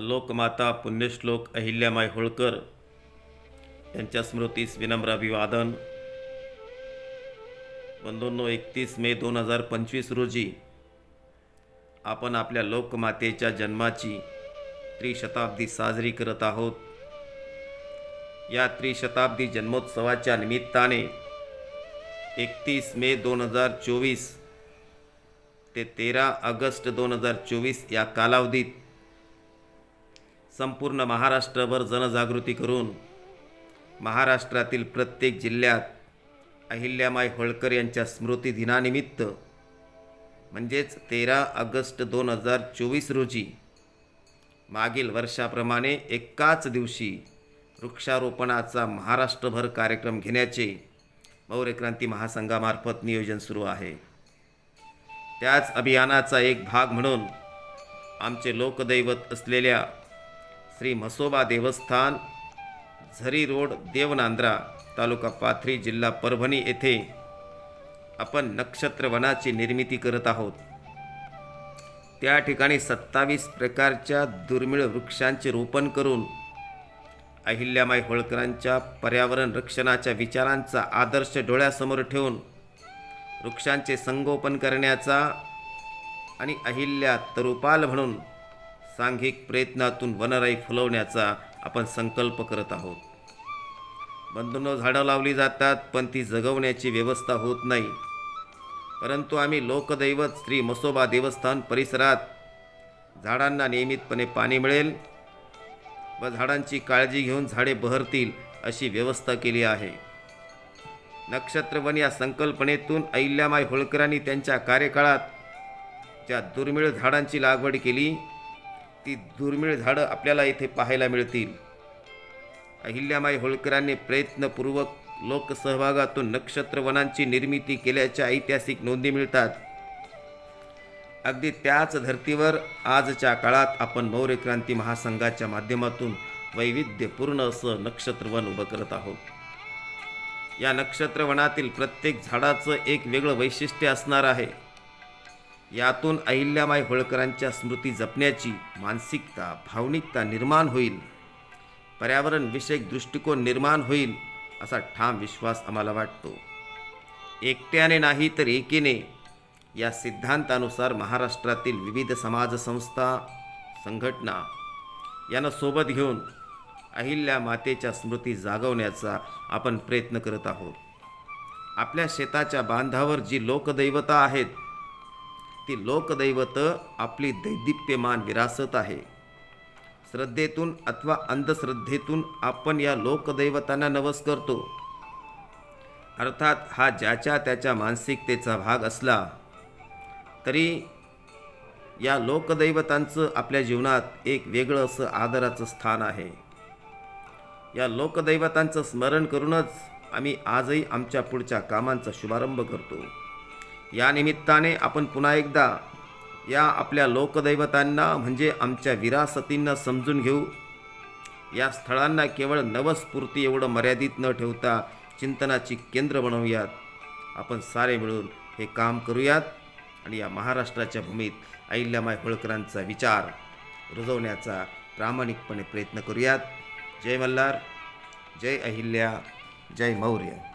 लोकमाता पुण्यश्लोक अहिल्यामाई होळकर यांच्या स्मृतीस विनम्र अभिवादन. बंधूंनो एकतीस मे दोन हजार पंचवीस रोजी आपण आपल्या लोकमातेच्या जन्माची त्रिशताब्दी साजरी करत आहोत. या त्रिशताब्दी जन्मोत्सवाच्या निमित्ताने एकतीस मे दोन हजार चोवीस ते तेरा ऑगस्ट दोन हजार चोवीस या कालावधीत संपूर्ण महाराष्ट्रभर जनजागृती करून महाराष्ट्रातील प्रत्येक जिल्ह्यात अहिल्यामाई होळकर यांच्या स्मृतिदिनानिमित्त म्हणजेच तेरा ऑगस्ट दोन हजार चोवीस रोजी मागील वर्षाप्रमाणे एकाच दिवशी वृक्षारोपणाचा महाराष्ट्रभर कार्यक्रम घेण्याचे मौर्य क्रांती महासंघामार्फत नियोजन सुरू आहे. त्याच अभियानाचा एक भाग म्हणून आमचे लोकदैवत असलेल्या श्री म्हसोबा देवस्थान झरी रोड देवनांद्रा तालुका पाथरी जिल्हा परभणी येथे आपण नक्षत्रवनाची निर्मिती करत आहोत. त्या ठिकाणी सत्तावीस प्रकारच्या दुर्मिळ वृक्षांचे रोपण करून अहिल्यामाई होळकरांच्या पर्यावरण रक्षणाच्या विचारांचा आदर्श डोळ्यासमोर ठेवून वृक्षांचे संगोपन करण्याचा आणि अहिल्या तरुपाल म्हणून सांघिक प्रयत्नातून वनराई फुलवण्याचा आपण संकल्प करत आहोत. बंधनं झाडं लावली जातात पण ती जगवण्याची व्यवस्था होत नाही. परंतु आम्ही लोकदैवत श्री मसोबा देवस्थान परिसरात झाडांना नियमितपणे पाणी मिळेल व झाडांची काळजी घेऊन झाडे बहरतील अशी व्यवस्था केली आहे. नक्षत्रवन या संकल्पनेतून अहिल्यामाई होळकरांनी त्यांच्या कार्यकाळात ज्या दुर्मिळ झाडांची लागवड केली ती दुर्मिळ झाडं आपल्याला इथे पाहायला मिळतील. अहिल्यामाई होळकरांनी प्रयत्नपूर्वक लोकसहभागातून नक्षत्रवनांची निर्मिती केल्याच्या ऐतिहासिक नोंदी मिळतात. अगदी त्याच धर्तीवर आजच्या काळात आपण मौर्य क्रांती महासंघाच्या माध्यमातून वैविध्यपूर्ण असं नक्षत्रवन उभं करत आहोत. या नक्षत्रवनातील प्रत्येक झाडाचं एक वेगळं वैशिष्ट्य असणार आहे. यातून अहिल्यामाई होळकरांच्या स्मृती जपण्याची मानसिकता भावनिकता निर्माण होईल. पर्यावरणविषयक दृष्टिकोन निर्माण होईल असा ठाम विश्वास आम्हाला वाटतो. एकट्याने नाही तर एकीने. या सिद्धांतानुसार महाराष्ट्रातील विविध समाजसंस्था संघटना यांना सोबत घेऊन अहिल्या मातेच्या स्मृती जागवण्याचा आपण प्रयत्न करत आहोत. आपल्या शेताच्या बांधावर जी लोकदैवता आहेत ती लोकदैवत आपली दैदिप्यमान विरासत आहे. श्रद्धेतून अथवा अंधश्रद्धेतून आपण या लोकदैवतांना नवस करतो. अर्थात हा ज्याच्या त्याच्या मानसिकतेचा भाग असला तरी या लोकदैवतांचं आपल्या जीवनात एक वेगळं असं आदराचं स्थान आहे. या लोकदैवतांचं स्मरण करूनच आम्ही आजही आमच्या पुढच्या कामांचा शुभारंभ करतो. या निमित्ताने आपण पुन्हा एकदा या आपल्या लोकदैवतांना म्हणजे आमच्या विरासतींना समजून घेऊ. या स्थळांना केवळ नवस्फूर्ती एवढं मर्यादित न ठेवता चिंतनाची केंद्र बनवूयात. आपण सारे मिळून हे काम करूयात आणि या महाराष्ट्राच्या भूमीत अहिल्यामाय होळकरांचा विचार रुजवण्याचा प्रामाणिकपणे प्रयत्न करूयात. जय मल्हार जय अहिल्या जय मौर्य.